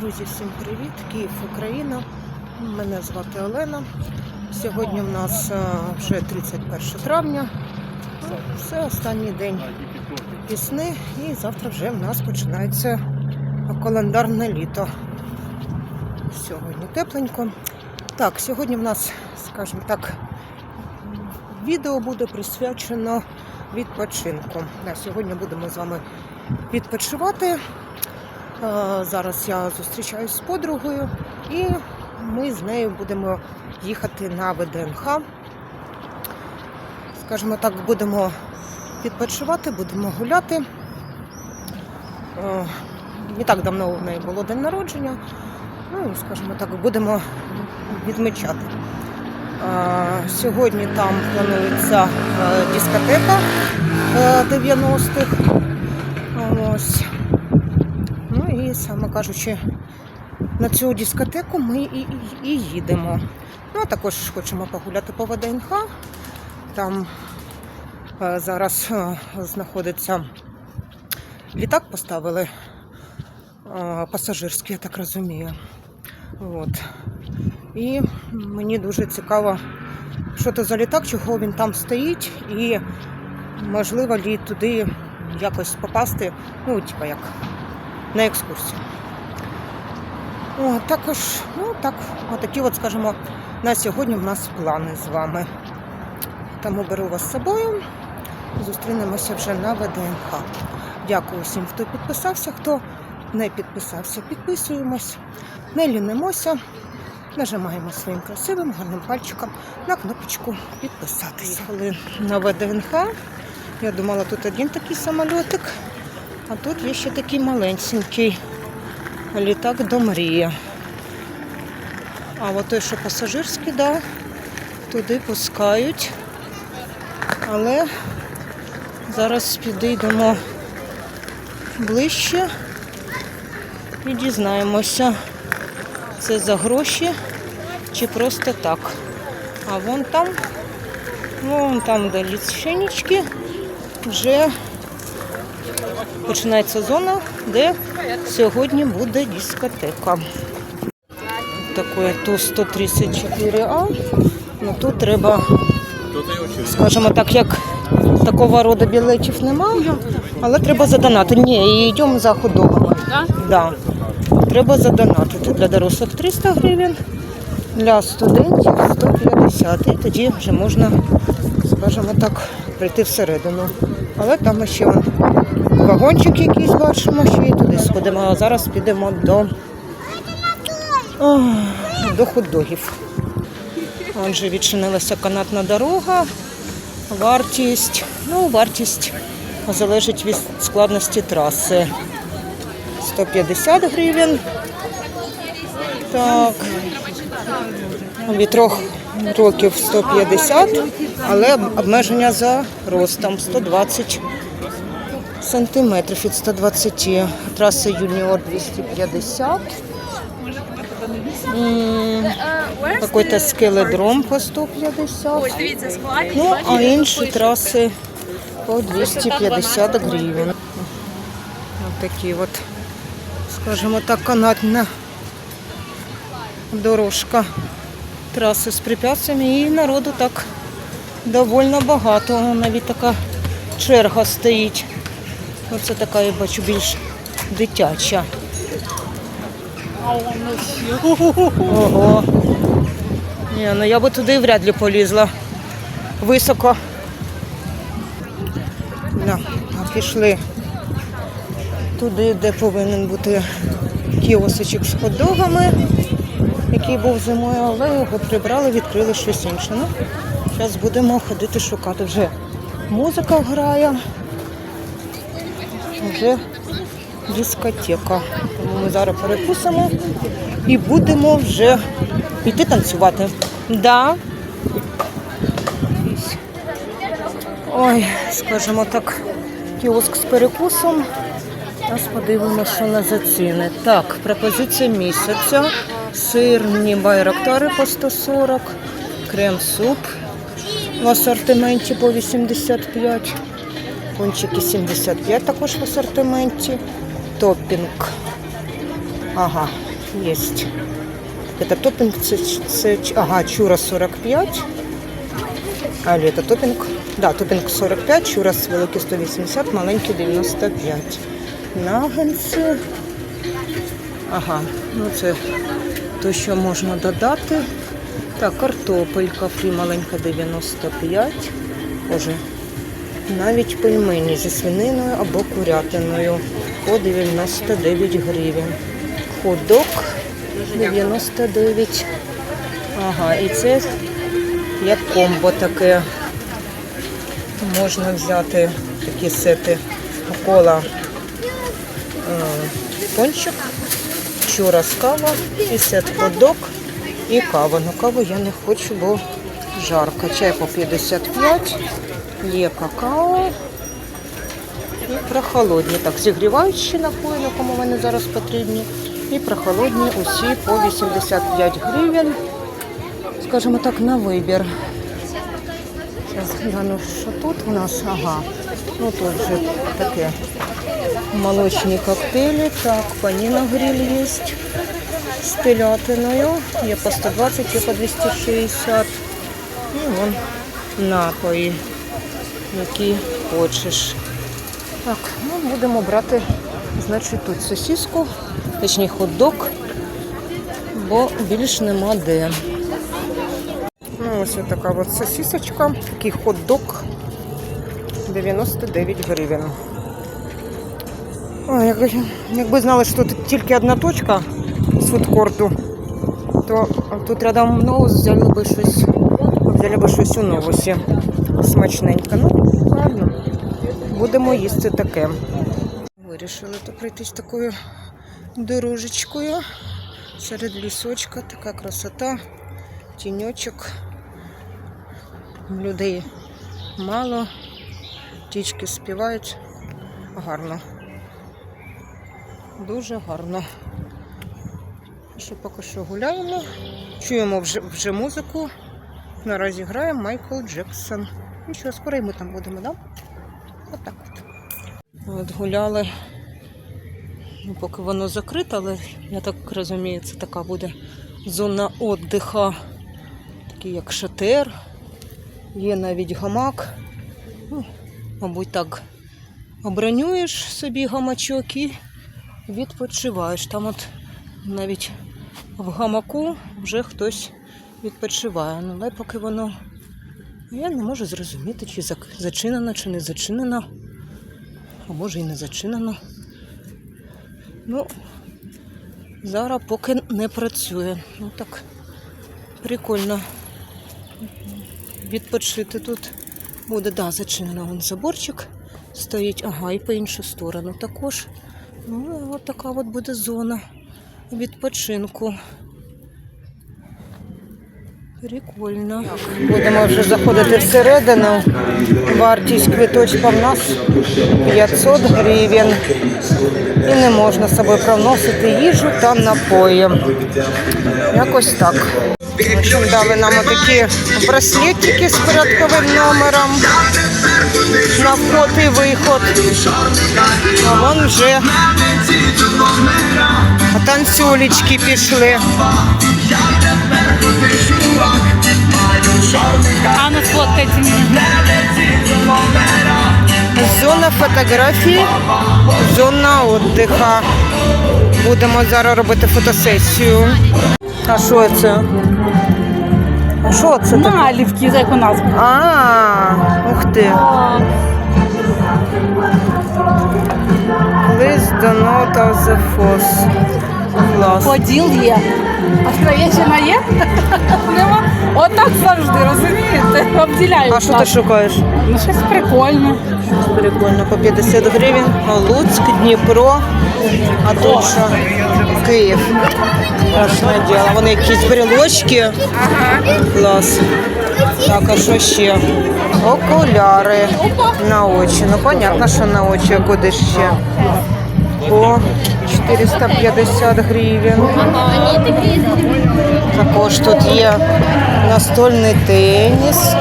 Друзі, всім привіт! Київ, Україна. Мене звати Олена. Сьогодні в нас е, вже 31 травня. Це останній день весни і завтра вже в нас починається календарне літо. Сьогодні тепленько. Так, сьогодні в нас, скажімо так, відео буде присвячено відпочинку. Сьогодні будемо з вами відпочивати. Е, Зараз я зустрічаюсь з подругою, і ми з нею будемо їхати на ВДНХ. Скажімо так, будемо відпочивати, будемо гуляти. Е, Не так давно у неї було день народження. Ну скажімо так, будемо відмічати. Е, Сьогодні там планується е, дискотека е, 90-х. Ось. Саме кажучи, на цю дискотеку ми і, і, і їдемо. Ну, а також хочемо погуляти по ВДНХ. Там е, зараз е, знаходиться літак, поставили е, пасажирський, я так розумію. От. І мені дуже цікаво, що це за літак, чого він там стоїть, і можливо ли туди якось попасти, ну, типа як на екскурсію. О, також, ну так, отакі от, скажімо, на сьогодні в нас плани з вами. Тому беру вас з собою. Зустрінемося вже на ВДНХ. Дякую всім, хто підписався, хто не підписався, підписуємось, не лінимося, нажимаємо своїм красивим гарним пальчиком на кнопочку підписатися. Їхали на ВДНХ. Я думала, тут один такий самольотик, а тут є ще такий маленький літак до мрії. А от той, що пасажирський, да, туди пускають. Але зараз підійдемо ближче і дізнаємося, це за гроші чи просто так. А вон там, вон там, де ліченечки, вже починається зона, де сьогодні буде дискотека. Таке ту 134А. Ну тут треба, скажімо так, як такого роду білетів немає, але треба задонатити. Ні, йдемо за ходовами. Да? Треба задонатити для дорослих 300 гривень, для студентів 150. І тоді вже можна, скажімо так, прийти всередину. Але там ще вагончик якийсь бачимо, ще і туди сходимо. А зараз підемо до, Ох, до хот-догів. Отже, відчинилася канатна дорога. Вартість, ну, вартість залежить від складності траси. 150 гривень. Так. Від трьох років 150, але обмеження за ростом 120 сантиметрів від 120. Траса юніор 250. М, Какой-то скеледром по 150. Дивіться, складні. Ну, а інші траси по 250 гривень. Ось такі от, скажімо так, канатна дорожка. Траси з препятствиями і народу так доволі багато. Навіть така черга стоїть. Оце така, я бачу, більш дитяча. Ого. Ні, ну я би туди вряд ли полізла. Високо. Да, пішли туди, де повинен бути кіосочок з хот-догами, який був зимою, але його прибрали, відкрили щось інше. Ну, зараз будемо ходити шукати. Вже музика грає, вже дискотека. Тому ми зараз перекусимо і будемо вже йти танцювати. Да. Ой, скажімо так, кіоск з перекусом. Зараз подивимося, що на за ціни. Так, пропозиція місяця. Сирні байрактари по 140, крем-суп в асортименті по 85, пончики 75 також в асортименті, топінг. Ага, Есть. Это топинг, це, це, ага, чура 45. А, это топінг. Да, топінг 45, чурас великий 180, маленький 95. Нагенці. Ага, ну це то, що можна додати. Так, картопелька фрі маленька 95. Боже, навіть пельмені зі свининою або курятиною по 99 гривень. Ходок 99. Ага, і це як комбо таке. Можна взяти такі сети кола е, пончик, чурас кава і сет ходок і кава. Ну каву я не хочу, бо жарко. Чай по 55, є какао і прохолодні. Так, зігріваючі напої, на кому вони зараз потрібні. І прохолодні усі по 85 гривень. Скажімо так, на вибір. Зараз гляну, що тут у нас. Ага. Ну тут вже таке. Молочні коктейлі. Так, паніна гриль є з телятиною. Є по 120, є по 260. І вон напої, які хочеш. Так, ну будемо брати, значить, тут сосиску, точніше хот-дог, бо більш нема де. Ну, ось така от сосисочка, такий хот-дог 99 гривень. Ой, як- якби знали, що тут тільки одна точка з фудкорту, то тут рядом новус взяли би щось, взяли би щось у новусі. Смачненько. Ну, будемо їсти таке. Вирішили то пройтись такою дорожечкою серед лісочка, така красота, тіньочок. Людей мало, птічки співають. Гарно. Дуже гарно. Що поки що гуляємо, чуємо вже, вже музику. Наразі грає Майкл Джексон. Що, скоро і ми там будемо, да? Отак от. От гуляли. Ну, поки воно закрите, але я так розумію, це така буде зона віддиха, такий як шатер. Є навіть гамак. Ну, мабуть, так обронюєш собі гамачок і відпочиваєш. Там от навіть в гамаку вже хтось відпочиває. Ну, але поки воно. Я не можу зрозуміти, чи зачинено, чи не зачинено. А може і не зачинено. Ну, зараз поки не працює. Ну так, прикольно відпочити тут. Буде, да, зачинено вон заборчик стоїть. Ага, і по іншу сторону також. Ну, от така от буде зона відпочинку. Прикольно. Будемо вже заходити всередину. Вартість квиточка в нас 500 гривень. І не можна з собою проносити їжу та напої. Якось так. Дали нам такі браслетики з порядковим номером на вход і виход. А вон вже танцюлечки пішли. А ну сфоткайте меня. Зона фотографії, зона віддиха. Будемо зараз робити фотосесію. А що це? А що це таке? Налівки, як у нас. А, ух ти. Do not of the foss. Клас. Поділ є. А Троєщина є? Нема. Отак завжди, розумієте? Обділяють А що ти нас. шукаєш? Ну щось прикольне. Прикольно, по 50 гривень. Луцьк, Дніпро, а тут що? Київ. Страшне діло. Вони якісь брелочки. Клас. Так, а що ще? Окуляри на очі. Ну, понятно, що на очі, а куди ще? По 450 гривень. Також тут є настольний теніс.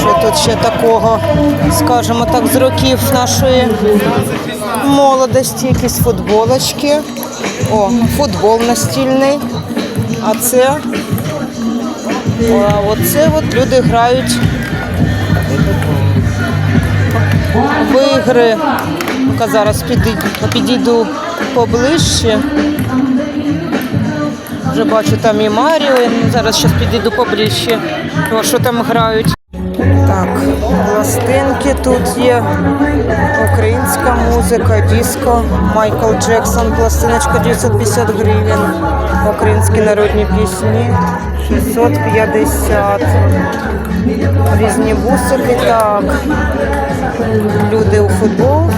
Що тут ще такого, скажімо так, з років нашої молодості, якісь футболочки. О, футбол настільний. А це. Оце от люди грають в ігри. Ну-ка зараз підійду, поближче. Вже бачу там і Маріо. Зараз щас підійду поближче. О, що там грають. Так, пластинки тут є. Українська музика, диско, Майкл Джексон, пластиночка 950 гривень. Українські народні пісні 650. Різні бусики, так. Люди у футбол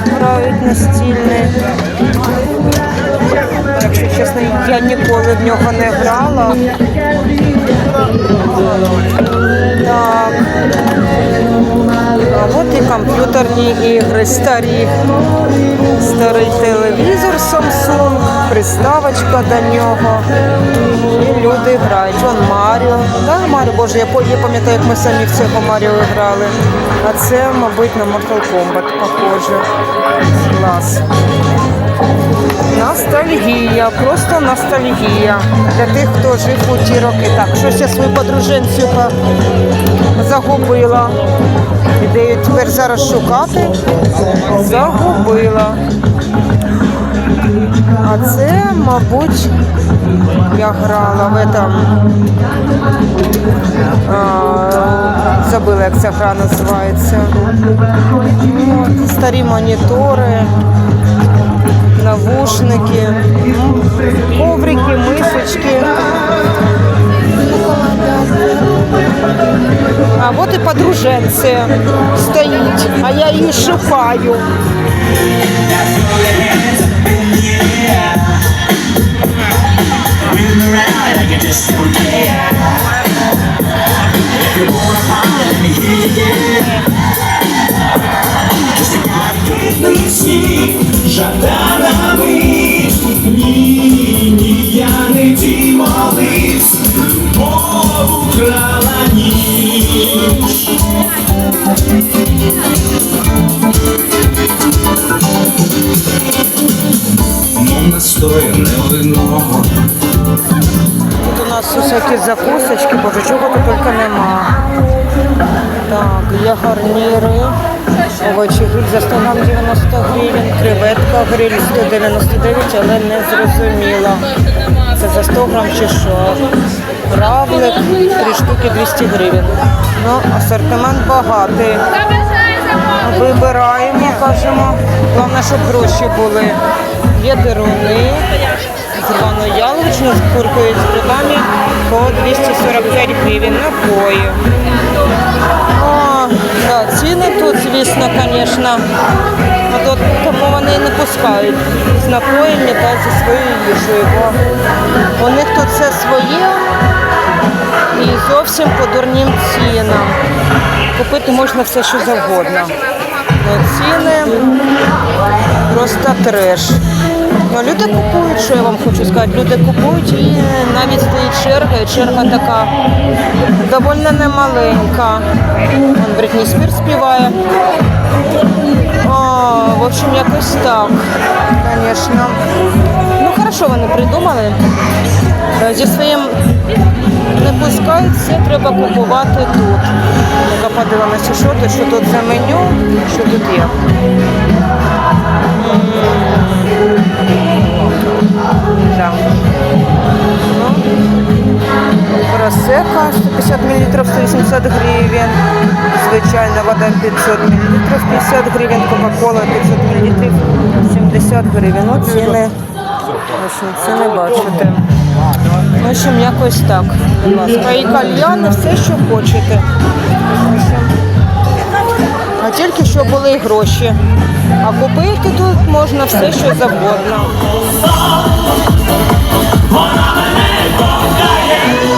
грають настільний. Якщо чесно, я ніколи в нього не грала. Так. А от і комп'ютерні ігри, старі. Старий телевізор Samsung, приставочка до нього. І люди грають. Вон Маріо. Да, Маріо, боже, я пам'ятаю, як ми самі в цього Маріо грали. А це, мабуть, на Mortal Kombat похоже. Клас. Ностальгія, просто ностальгія. Для тих, хто жив у ті роки. Так, щось я свою подруженцю по- загубила. Ідею тепер зараз шукати. Загубила. А це, мабуть, я грала в этом. А, забыла, як ця гра називається. От, старі монітори, навушники, коврики, мисочки. А от і подруженце стоїть, а я її шукаю. Жаданами всякі закусочки, боже, чого тут тільки нема. Так, є гарніри. Овочі гриль за 100 грам 90 гривень, креветка гриль 199, але не зрозуміла. Це за 100 грам чи що. Равлик, 3 штуки 200 гривень. Ну, асортимент багатий. Вибираємо, кажемо. Головне, щоб гроші були. Є деруни, зрвано яловичну з куркою з грибами по 245 гривень напої. О, да, ціни тут, звісно, звісно. Тут тому вони не пускають з напоями та зі своєю їжею, бо у них тут все своє і зовсім по дурнім цінам. Купити можна все, що завгодно. Ціни просто треш. Ну, люди купують, що я вам хочу сказати. Люди купують і навіть стоїть черга, і черга така доволі немаленька. Вон Бритні Спірс співає. О, в общем, якось так. Звісно. Ну, хорошо вони придумали. Е, Зі своїм не пускають, все треба купувати тут. Ну-ка подивимося, що тут, що тут за меню, що тут є. Да. Ну, Просека 150 мл 180 гривень. Звичайна вода 500 мл 50 гривень, Кока-Кола 500 мл 70 гривень. Ну, ціни. Общем, ціни бачите. В общем, якось так. Будь ласка. І кальяни, все, що хочете. В общем, А тільки що були гроші. А купити тут можна все, що завгодно. Покоління дайте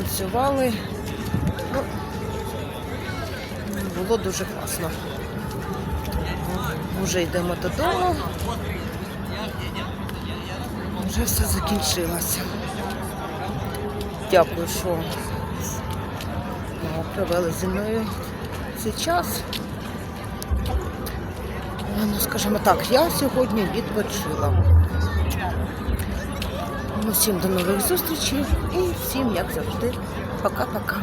потанцювали. Ну, було дуже класно. Вже йдемо додому. Вже все закінчилося. Дякую, що провели зі мною цей час. Ну, скажімо так, я сьогодні відпочила. Всім до нових зустрічей всім, як завжди, пока-пока.